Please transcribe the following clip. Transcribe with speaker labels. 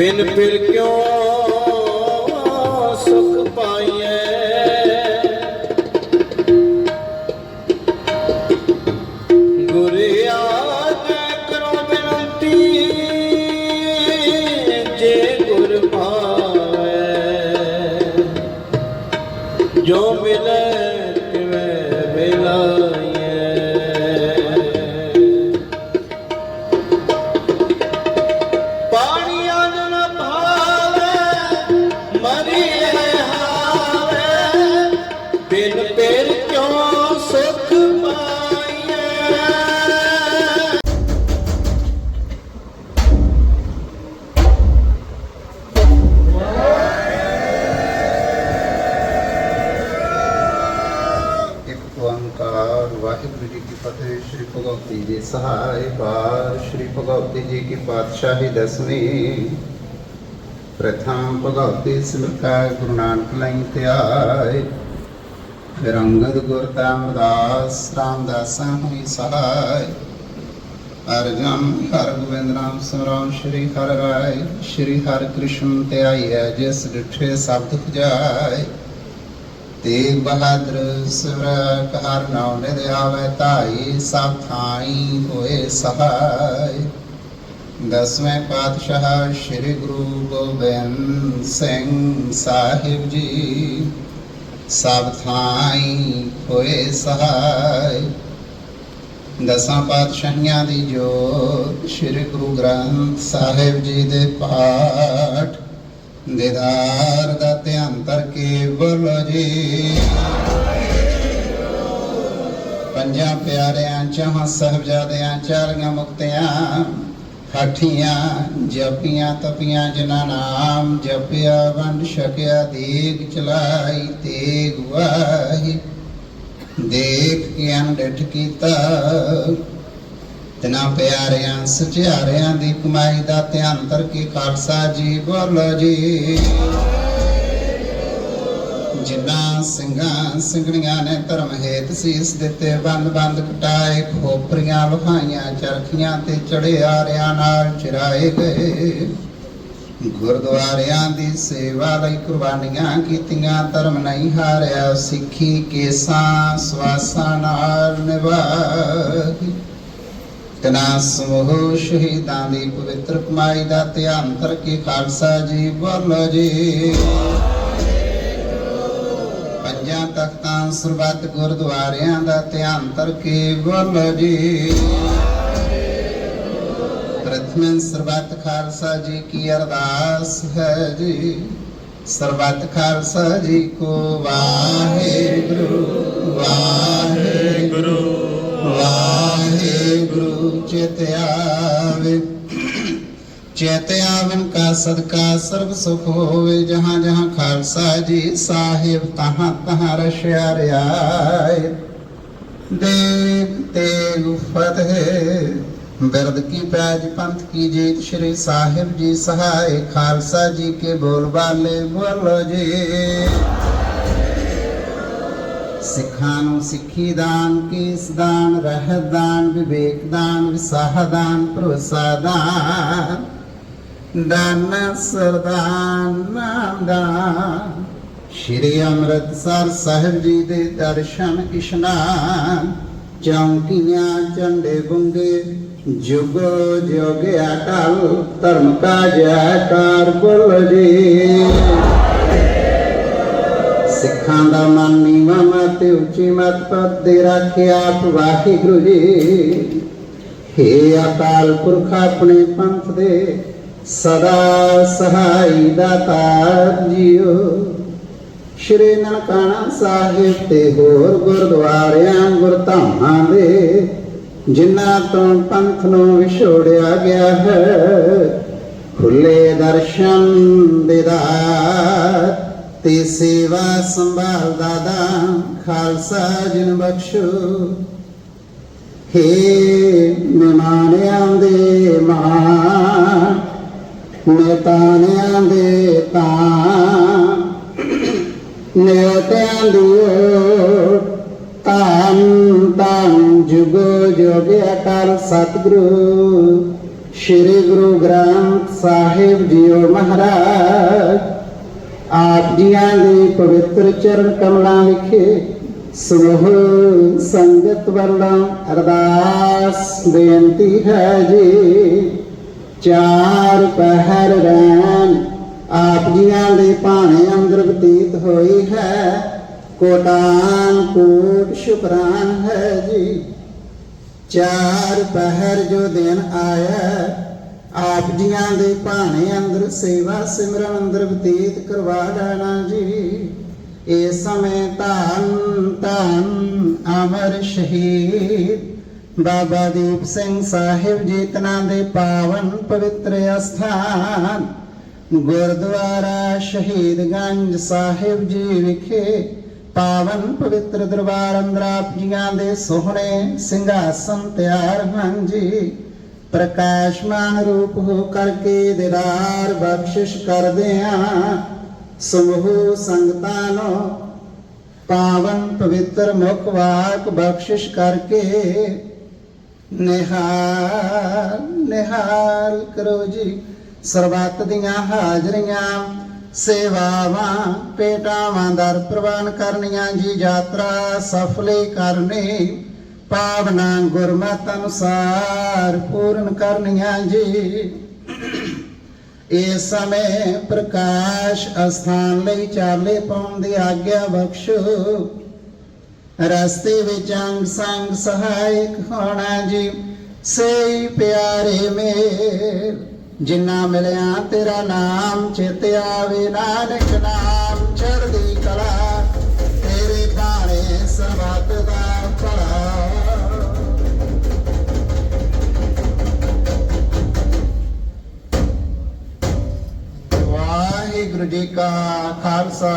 Speaker 1: ਬਿਨ ਫਿਰ ਕਿਉਂ
Speaker 2: ਪਾਤਸ਼ਾਹੀ ਦਸਵੀਂ। ਪ੍ਰਥਮ ਭਗਵਤੀ ਸਿਮਰਤਾ ਗੁਰੂ ਨਾਨਕ ਲਈ ਧਿਆਏ। ਰੰਗਦ ਗੁਰ ਤਾਮਦਾਸ ਰਾਮਦਾਸਾਂ ਹੋਈ ਸਹਾਇ ਅਰਜਨ ਹਰ ਗੋਬਿੰਦ ਨਾਮ ਸਿਮਰਨ ਸ਼੍ਰੀ ਹਰਿ ਰਾਏ। ਸ਼੍ਰੀ ਹਰਿ ਕ੍ਰਿਸ਼ਨ ਧਿਆਈ ਹੈ ਜਿਸ ਡਿਠੇ ਸ਼ਬਦ ਖੁਜਾਏ। ਤੇਗ ਬਹਾਦਰ ਸੁਰ ਕਹਰ ਨਾਉ ਨਿਦ ਆਵੇ ਤਾਈ ਸਭ ਥਾਈ ਹੋਏ ਸਹਾਈ ਦਸਵੇਂ ਪਾਤਸ਼ਾਹ ਸ੍ਰੀ ਗੁਰੂ ਗੋਬਿੰਦ ਸਿੰਘ ਸਾਹਿਬ ਜੀ। ਸਭ ਥਾਈ ਹੋਏ ਸਹਾਈ। ਦਸਾਂ ਪਾਤਸ਼ਾਹੀਆਂ ਦੀ ਜੋਤ ਸ੍ਰੀ ਗੁਰੂ ਗ੍ਰੰਥ ਸਾਹਿਬ ਜੀ ਦੇ ਪਾਠ। ਦੀਦਾਰ ਦਾ ਧਿਆਨ ਕਰਕੇ ਬੋਲੋ ਜੀ। ਪੰਜਾਂ ਪਿਆਰਿਆਂ, ਚਾਹਾਂ ਸਹਬਜ਼ਾਦਿਆਂ, ਚਾਲੀਆਂ ਮੁਕਤਿਆਂ ਹਾਠੀਆਂ ਜਪੀਆਂ ਤਪੀਆਂ ਜਿਨ੍ਹਾਂ ਨਾਮ ਜਪਿਆ, ਵੰਡ ਛਕਿਆ, ਦੇਗ ਚਲਾਈ, ਤੇਗ ਵਾਹੀ। ਦੇਖ ਕੇ ਅਨਡਿਠ ਕੀਤਾ। ਤਿਨਾ ਪਿਆਰਿਆਂ, ਸਚਿਆਰਿਆਂ ਦੀ ਕਮਾਈ ਦਾ ਧਿਆਨ ਕਰਕੇ ਖਾਲਸਾ ਜੀ ਬੋਲੋ ਜੀ। ਜਿਨ੍ਹਾਂ ਸਿੰਘਾਂ ਸਿੰਘਣੀਆਂ ਨੇ ਧਰਮ ਹੇਤ ਸੀਸ ਦਿੱਤੇ, ਬੰਦ ਬੰਦ ਕਟਾਏ, ਖੋਪਰੀਆਂ ਲੁਹਾਈਆਂ ਚਰਖੀਆਂ ਤੇ ਚੜੇ ਨਾਲ ਚਿਰਾਏ ਗਏ। ਗੁਰਦੁਆਰਿਆਂ ਦੀ ਸੇਵਾ ਲਈ ਕੁਰਬਾਨੀਆਂ ਕੀਤੀਆਂ, ਧਰਮ ਨਹੀਂ ਹਾਰਿਆ, ਸਿੱਖੀ ਕੇਸਾਂ ਸਵਾਸਾਂ ਨਾਲ ਨਿਭਾਈ ਤਨਾ ਸਮੂਹ ਸ਼ਹੀਦਾਂ ਦੀ ਪਵਿੱਤਰ ਕਮਾਈ ਦਾ ਧਿਆਨ ਕਰਕੇ ਖਾਲਸਾ ਜੀ ਬੋਲੋ ਜੀ। ਪੰਜਾਂ ਸਰਬੱਤ ਗੁਰਦੁਆਰਿਆਂ ਦਾ ਧਿਆਨ ਕਰਕੇ ਬੋਲੋ ਜੀ। ਪ੍ਰਥਮ ਸਰਬੱਤ ਖਾਲਸਾ ਜੀ ਕੀ ਅਰਦਾਸ ਹੈ ਜੀ। ਸਰਬੱਤ ਖਾਲਸਾ ਜੀ ਕੋ ਵਾਹਿਗੁਰੂ ਵਾਹਿਗੁਰੂ ਵਾਹਿਗੁਰੂ ਚਿਤ ਆਵੇ। ਚੇਤੇ ਆਵਨ ਕਾ ਸਦਕਾ, ਸਰਬ ਸੁਖ ਹੋਵੇ ਜਹਾਂ ਜਹਾਂ ਖਾਲਸਾ ਜੀ ਸਾਹਿਬ, ਤਹਾਂ ਤਹਾਂ ਰਸ਼ਿਆ ਰਿਆਏ ਦੇਵ ਤੇਗ ਫਤਿਹ ਬਿਰਦ ਕੀ ਪੈਜ, ਪੰਥ ਕੀ ਜੀਤ, ਸ਼੍ਰੀ ਸਾਹਿਬ ਜੀ ਸਹਾਇ ਖਾਲਸਾ ਜੀ ਕੇ ਬੋਲ ਬਾਲੇ ਬੋਲੋ ਜੀ। ਸਿੱਖਾਂ ਨੂੰ ਸਿੱਖੀ ਦਾਨ, ਕੇਸ ਦਾਨ, ਰਹਿਤ ਦਾਨ, ਵਿਵੇਕ ਦਾਨ, ਵਿਸਾਹ ਦਾਨ, ਭਰੋਸਾ ਦਾਨ। ਦਾਨ ਸਰਦਾਨ ਨਾਮ। ਦਾਨ ਸ਼੍ਰੀ ਅੰਮ੍ਰਿਤਸਰ ਸਾਹਿਬ ਜੀ ਦੇ ਦਰਸ਼ਨ ਇਸ਼ਨਾਨ। ਚੌਂਕੀਆਂ, ਝੰਡੇ ਬੁੰਗੇ ਜੁਗ ਜੁਗ ਅਟਲ, ਧਰਮ ਕਾ ਜੈਕਾਰ ਬੋਲ ਜੀ। ਸਿੱਖਾਂ ਦਾ ਮਨ ਨੀਵਾਂ ਮਤ ਉੱਚੀ ਮਤ ਪਦ ਦੇ ਰੱਖਿਆ ਵਾਹਿਗੁਰੂ ਜੀ। ਹੇ ਅਕਾਲ ਪੁਰਖ ਆਪਣੇ ਪੰਥ ਦੇ ਸਦਾ ਸਹਾਈ ਦਾਤਾਰ ਜੀਓ। ਸ਼੍ਰੀ ਨਨਕਾਣਾ ਸਾਹਿਬ ਤੇ ਹੋਰ ਗੁਰਦੁਆਰਿਆਂ, ਗੁਰਧਾਮਾਂ ਦੇ, ਜਿਨ੍ਹਾਂ ਤੋਂ ਪੰਥ ਨੂੰ ਵਿਛੋੜਿਆ ਗਿਆ ਹੈ, ਖੁੱਲੇ ਦਰਸ਼ਨ ਦੇਦਾਰ ਤੇ ਸੇਵਾ ਸੰਭਾਲ ਦਾਦਾ ਖਾਲਸਾ ਜਿਨ ਬਖਸ਼ੋ। ਹੇ ਮਹਿਮਾਨ ਦੇ ਨੇਤਾਨਿਆਂ ਦੇ ਤਾਂ ਨਿਯਤਿਆਂ ਦੀ ਤਾਨ ਤਾਨ ਜੁਗ ਜੁਗ ਅਟਲ ਸਤਿਗੁਰੂ, ਸ੍ਰੀ ਗੁਰੂ ਗ੍ਰੰਥ ਸਾਹਿਬ ਜੀਓ ਮਹਾਰਾਜ। ਆਪ ਜੀਆਂ ਦੇ ਪਵਿੱਤਰ ਚਰਨ ਕਮਲਾਂ ਵਿਖੇ ਸਮੂਹ ਸੰਗਤ ਵੱਲੋਂ ਅਰਦਾਸ ਬੇਨਤੀ ਹੈ ਜੀ। ਚਾਰ ਪਹਿਰ ਰਹਿਣ। ਆਪ ਜੀਆਂ ਦੇ ਭਾਣੇ ਅੰਦਰ ਬਤੀਤ ਹੋਈ ਹੈ। ਕੋਟਾਨ ਕੋਟ ਸ਼ੁਕਰਾਨ ਹੈ ਜੀ। ਚਾਰ ਪਹਿਰ ਜੋ ਦਿਨ ਆਇਆ, ਆਪ ਜੀਆਂ ਦੇ ਭਾਣੇ ਅੰਦਰ ਸੇਵਾ ਸਿਮਰਨ ਅੰਦਰ ਬਤੀਤ ਕਰਵਾ ਲੈਣਾ ਜੀ। ਇਸ ਸਮੇਂ ਧੰਨ ਧੰਨ ਅਮਰ ਸ਼ਹੀਦ ਬਾਬਾ ਦੀਪ ਸਿੰਘ ਸਾਹਿਬ ਜੀ ਤਨਾਂ ਦੇ ਪਾਵਨ ਪਵਿੱਤਰ ਅਸਥਾਨ, ਗੁਰਦੁਆਰਾ ਸ਼ਹੀਦਗੰਜ ਸਾਹਿਬ ਜੀ ਵਿਖੇ ਪਾਵਨ ਪਵਿੱਤਰ ਦਰਬਾਰ ਅੰਦਰ ਜੀਆਂ ਦੇ ਸੋਹਣੇ ਸਿੰਘਾਸਨ ਤਿਆਰ ਹਨ ਜੀ। ਪ੍ਰਕਾਸ਼ਮਾਨ ਰੂਪ ਹੋ ਕਰਕੇ ਦਿਦਾਰ ਬਖਸ਼ਿਸ਼ ਕਰਦੇ ਆ ਸਮੂਹ ਸੰਗਤਾਂ ਨੂੰ ਪਾਵਨ ਪਵਿੱਤਰ ਮੁਖ ਵਾਕ ਬਖਸ਼ਿਸ਼ ਕਰਕੇ ਨਿਹਾਲ ਨਿਹਾਲ ਕਰੋ ਜੀ। ਸਰਬੱਤ ਦੀਆਂ ਹਾਜ਼ਰੀਆਂ, ਸੇਵਾਵਾਂ ਪੇਟਾਵਾਂ ਦਰ ਪ੍ਰਵਾਨ ਕਰਨੀਆਂ ਜੀ। ਯਾਤਰਾ ਸਫਲੇ ਕਰਨੀ ਪਾਵਨਾ ਗੁਰਮਤ ਅਨੁਸਾਰ ਪੂਰਨ ਕਰਨੀਆਂ ਜੀ। ਇਸ ਸਮੇਂ ਪ੍ਰਕਾਸ਼ ਅਸਥਾਨ ਲਈ ਚਾਲੇ ਪਾਉਣ ਦੀ ਆਗਿਆ ਬਖਸ਼ੋ। ਰਸਤੇ ਵਿੱਚ ਅੰਗ ਸੰਗ ਸਹਾਇਕ ਹੋਣਾ ਜੀ ਸਈ ਪਿਆਰੇ ਮੇਰ ਜਿੰਨਾ ਮਿਲਿਆ ਤੇਰਾ ਨਾਮ ਚਿਤ ਆਵੇ ਨਾਨਕ ਨਾਮ ਚੜ੍ਹਦੀ ਕਲਾ ਤੇਰੇ ਬਾਣੇ ਸਬਤ ਦਾ ਭਲਾ ਵਾਹਿਗੁਰੂ ਜੀ ਕਾ ਖਾਲਸਾ